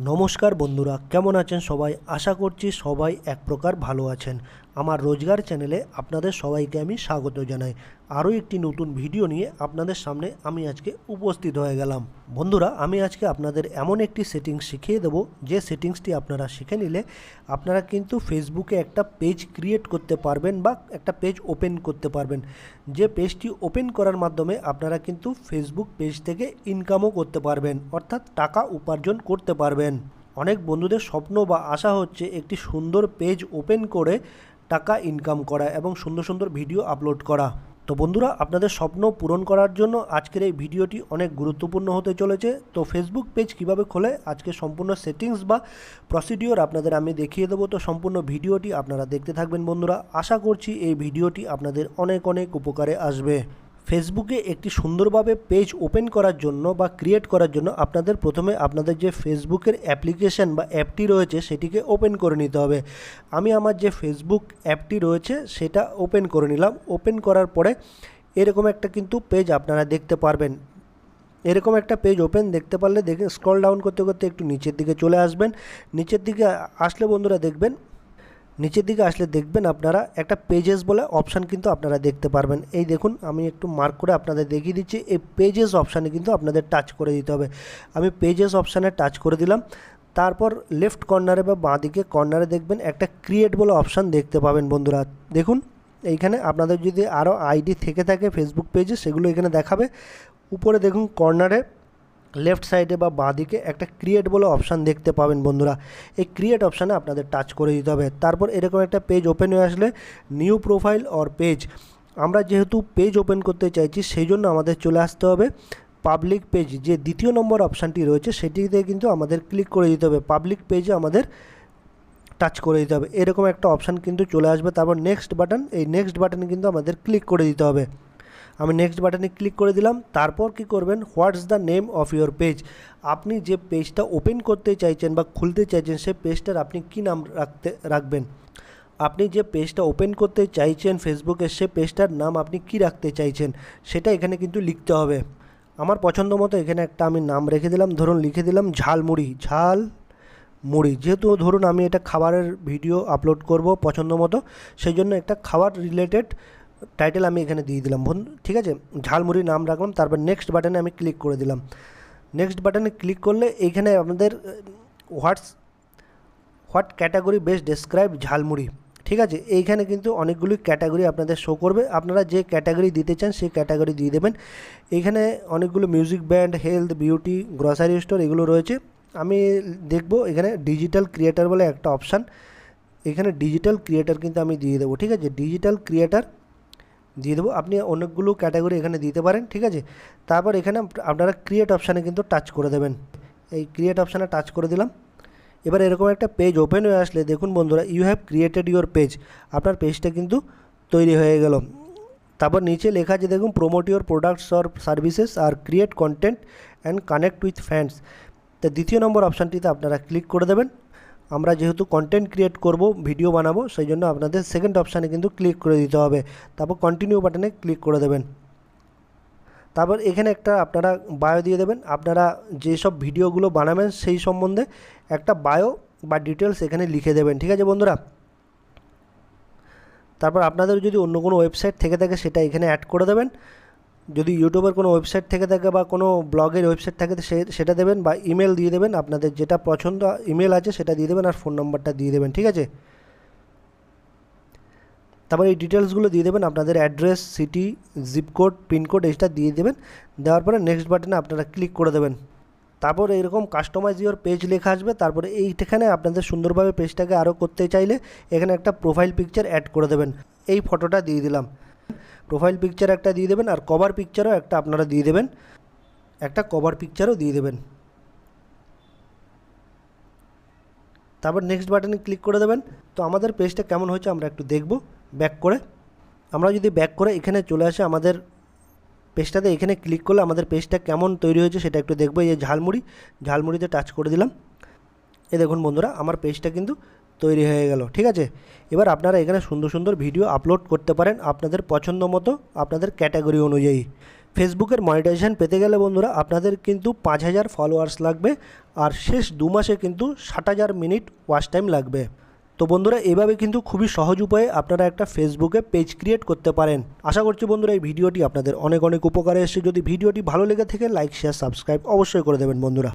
নমস্কার বন্ধুরা কেমন আছেন সবাই? আশা করছি সবাই এক প্রকার ভালো আছেন। আমার রোজগার চ্যানেলে আপনাদের সবাইকে আমি স্বাগত জানাই। আরও একটি নতুন ভিডিও নিয়ে আপনাদের সামনে আমি আজকে উপস্থিত হয়ে গেলাম। বন্ধুরা, আমি আজকে আপনাদের এমন একটি সেটিংস শিখিয়ে দেবো। যে সেটিংসটি আপনারা শিখে নিলে আপনারা কিন্তু ফেসবুকে একটা পেজ ক্রিয়েট করতে পারবেন বা একটা পেজ ওপেন করতে পারবেন। যে পেজটি ওপেন করার মাধ্যমে আপনারা কিন্তু ফেসবুক পেজ থেকে ইনকামও করতে পারবেন, অর্থাৎ টাকা উপার্জন করতে পারবেন। অনেক বন্ধুদের স্বপ্ন বা আশা হচ্ছে একটি সুন্দর পেজ ওপেন করে টাকা ইনকাম করা এবং সুন্দর সুন্দর ভিডিও আপলোড করা। তো বন্ধুরা, আপনাদের স্বপ্ন পূরণ করার জন্য আজকের এই ভিডিওটি অনেক গুরুত্বপূর্ণ হতে চলেছে। তো ফেসবুক পেজ কীভাবে খোলে? আজকে সম্পূর্ণ সেটিংস বা প্রসিডিওর আপনাদের আমি দেখিয়ে দেবো। তো সম্পূর্ণ ভিডিওটি আপনারা দেখতে থাকবেন বন্ধুরা। আশা করছি এই ভিডিওটি আপনাদের অনেক অনেক উপকারে আসবে। ফেসবুকে একটি সুন্দরভাবে পেজ ওপেন করার জন্য বা ক্রিয়েট করার জন্য আপনাদের প্রথমে আপনাদের যে ফেসবুকের অ্যাপ্লিকেশন বা অ্যাপটি রয়েছে সেটিকে ওপেন করে নিতে হবে। আমি আমার যে ফেসবুক অ্যাপটি রয়েছে সেটা ওপেন করে নিলাম। ওপেন করার পরে এরকম একটা কিন্তু পেজ আপনারা দেখতে পারবেন। এরকম একটা পেজ ওপেন দেখতে পারলে দেখে স্ক্রল ডাউন করতে করতে একটু নিচের দিকে চলে আসবেন। নিচের দিকে আসলে বন্ধুরা দেখবেন নিচের দিকে আসলে দেখবেন আপনারা একটা পেজেস বলে অপশান কিন্তু আপনারা দেখতে পারবেন। এই দেখুন, আমি একটু মার্ক করে আপনাদের দেখিয়ে দিচ্ছি। এই পেজেস অপশানে কিন্তু আপনাদের টাচ করে দিতে হবে। আমি পেজেস অপশানে টাচ করে দিলাম। তারপর লেফট কর্নারে বা বাঁ দিকে কর্নারে দেখবেন একটা ক্রিয়েট বলে অপশান দেখতে পাবেন বন্ধুরা। দেখুন, এইখানে আপনাদের যদি আরও আইডি থেকে থাকে ফেসবুক পেজে সেগুলো এখানে দেখাবে। উপরে দেখুন কর্নারে লেফট সাইডে বা বাঁ দিকে একটা ক্রিয়েট বলে অপশান দেখতে পাবেন বন্ধুরা। এই ক্রিয়েট অপশানে আপনাদের টাচ করে দিতে হবে। তারপর এরকম একটা পেজ ওপেন হয়ে আসলে নিউ প্রোফাইল অর পেজ আমরা যেহেতু পেজ ওপেন করতে চাইছি, সেই জন্য আমাদের চলে আসতে হবে পাবলিক পেজ যে দ্বিতীয় নম্বর অপশানটি রয়েছে, সেটিতে কিন্তু আমাদের ক্লিক করে দিতে হবে। পাবলিক পেজে আমাদের টাচ করে দিতে হবে। এরকম একটা অপশান কিন্তু চলে আসবে। তারপর নেক্সট বাটন এই নেক্সট বাটনে কিন্তু আমাদের ক্লিক করে দিতে হবে। আমি নেক্সট বাটনে ক্লিক করে দিলাম, তারপর কি করবেন? What's the name of your page আপনি যে পেজটা ওপেন করতে চাইছেন বা খুলতে চাইছেন সে পেজটার আপনি কি নাম রাখতে, রাখবেন? আপনি যে পেজটা ওপেন করতে চাইছেন ফেসবুকে সে পেজটার নাম আপনি কি রাখতে চাইছেন? সেটা এখানে কিন্তু লিখতে হবে। আমার পছন্দ মতো এখানে একটা আমি নাম রেখে দিলাম, ধরুন লিখে দিলাম ঝালমুড়ি ঝাল মুড়ি যেহেতু ধরুন আমি এটা খাবারের ভিডিও আপলোড করব পছন্দ মতো, সেই জন্য একটা খাবার রিলেটেড টাইটেল আমি এখানে দিয়ে দিলাম। বন্ধু ঠিক আছে? ঝালমুড়ি নাম রাখলাম, তারপর নেক্সট বাটনে আমি ক্লিক করে দিলাম। নেক্সট বাটনে ক্লিক করলে এইখানে আপনাদের what's what category best describe jhalmuri? ঠিক আছে? এইখানে কিন্তু অনেকগুলি ক্যাটাগরি আপনাদের শো করবে। আপনারা যে ক্যাটাগরি দিতে চান, সেই ক্যাটাগরি দিয়ে দেবেন। এইখানে অনেকগুলো music band health beauty grocery store এগুলো রয়েছে। আমি দেখব এখানে ডিজিটাল ক্রিয়েটার বলে একটা অপশান এখানে ডিজিটাল ক্রিয়েটার কিন্তু আমি দিয়ে দেবো, ঠিক আছে? ডিজিটাল ক্রিয়েটার দিয়ে দেবো। আপনি অনেকগুলো ক্যাটাগরি এখানে দিতে পারেন, ঠিক আছে? তারপর এখানে আপনারা ক্রিয়েট অপশানে কিন্তু টাচ করে দেবেন। এই ক্রিয়েট অপশানে টাচ করে দিলাম। এবার এরকম একটা পেজ ওপেন হয়ে আসলে, দেখুন বন্ধুরা you have created your page আপনার পেজটা কিন্তু তৈরি হয়ে গেল। তারপর নিচে লেখা আছে, দেখুন promote your products or services R create content and connect with fans তো দ্বিতীয় নম্বর অপশানটিতে আপনারা ক্লিক করে দেবেন। আমরা যেহেতু কন্টেন্ট ক্রিয়েট করব ভিডিও বানাবো, সেই জন্য আপনাদের সেকেন্ড অপশানে কিন্তু ক্লিক করে দিতে হবে। তারপর কন্টিনিউ বাটনে ক্লিক করে দেবেন। তারপর এখানে একটা আপনারা বায়ো দিয়ে দেবেন। আপনারা যেসব ভিডিওগুলো বানাবেন সেই সম্বন্ধে একটা বায়ো বা ডিটেলস এখানে লিখে দেবেন। ঠিক আছে বন্ধুরা? তারপর আপনাদের যদি অন্য কোনো ওয়েবসাইট থেকে থাকে, সেটা এখানে অ্যাড করে দেবেন। যদি ইউটিউবের কোনো ওয়েবসাইট থেকে থাকে বা কোনো ব্লগের ওয়েবসাইট থাকে সে, সেটা দেবেন বা ইমেল দিয়ে দেবেন। আপনাদের যেটা পছন্দ ইমেল আছে, সেটা দিয়ে দেবেন আর ফোন নম্বরটা দিয়ে দেবেন, ঠিক আছে? তারপর এই ডিটেলসগুলো দিয়ে দেবেন, আপনাদের অ্যাড্রেস সিটি জিপকোড পিনকোড এইটা দিয়ে দেবেন। দেওয়ার পরে নেক্সট বাটনে আপনারা ক্লিক করে দেবেন। তারপর এরকম কাস্টমাইজ ইওর পেজ লেখা আসবে। তারপরে এইখানে আপনাদের সুন্দরভাবে পেজটাকে আরও করতে চাইলে এখানে একটা প্রোফাইল পিকচার অ্যাড করে দেবেন। এই ফটোটা দিয়ে দিলাম। প্রোফাইল পিকচার একটা দিয়ে দেবেন আর কভার পিকচারও একটা আপনারা দিয়ে দেবেন। একটা কভার পিকচারও দিয়ে দেবেন। তারপর নেক্সট বাটনে ক্লিক করে দেবেন। তো আমাদের পেজটা কেমন হয়েছে আমরা একটু দেখব ব্যাক করে। আমরা যদি ব্যাক করে এখানে চলে আসে, আমাদের পেজটাতে এখানে ক্লিক করলে আমাদের পেজটা কেমন তৈরি হয়েছে সেটা একটু দেখব। এই যে ঝালমুড়ি, ঝালমুড়িতে টাচ করে দিলাম। এ দেখুন বন্ধুরা, আমার পেজটা কিন্তু তৈরি হয়ে গেল, ঠিক আছে? এবার আপনারা এখানে সুন্দর সুন্দর ভিডিও আপলোড করতে পারেন আপনাদের পছন্দ মতো, আপনাদের ক্যাটাগরি অনুযায়ী। ফেসবুকের মনিটাইজেশন পেতে গেলে বন্ধুরা আপনাদের কিন্তু পাঁচ হাজার ফলোয়ার্স লাগবে আর শেষ দু মাসে কিন্তু ষাট হাজার মিনিট ওয়াচ টাইম লাগবে। তো বন্ধুরা এভাবে কিন্তু খুবই সহজ উপায়ে আপনারা একটা ফেসবুকে পেজ ক্রিয়েট করতে পারেন। আশা করছি বন্ধুরা এই ভিডিওটি আপনাদের অনেক অনেক উপকারে এসেছে। যদি ভিডিওটি ভালো লেগে থাকে লাইক শেয়ার সাবস্ক্রাইব অবশ্যই করে দেবেন বন্ধুরা।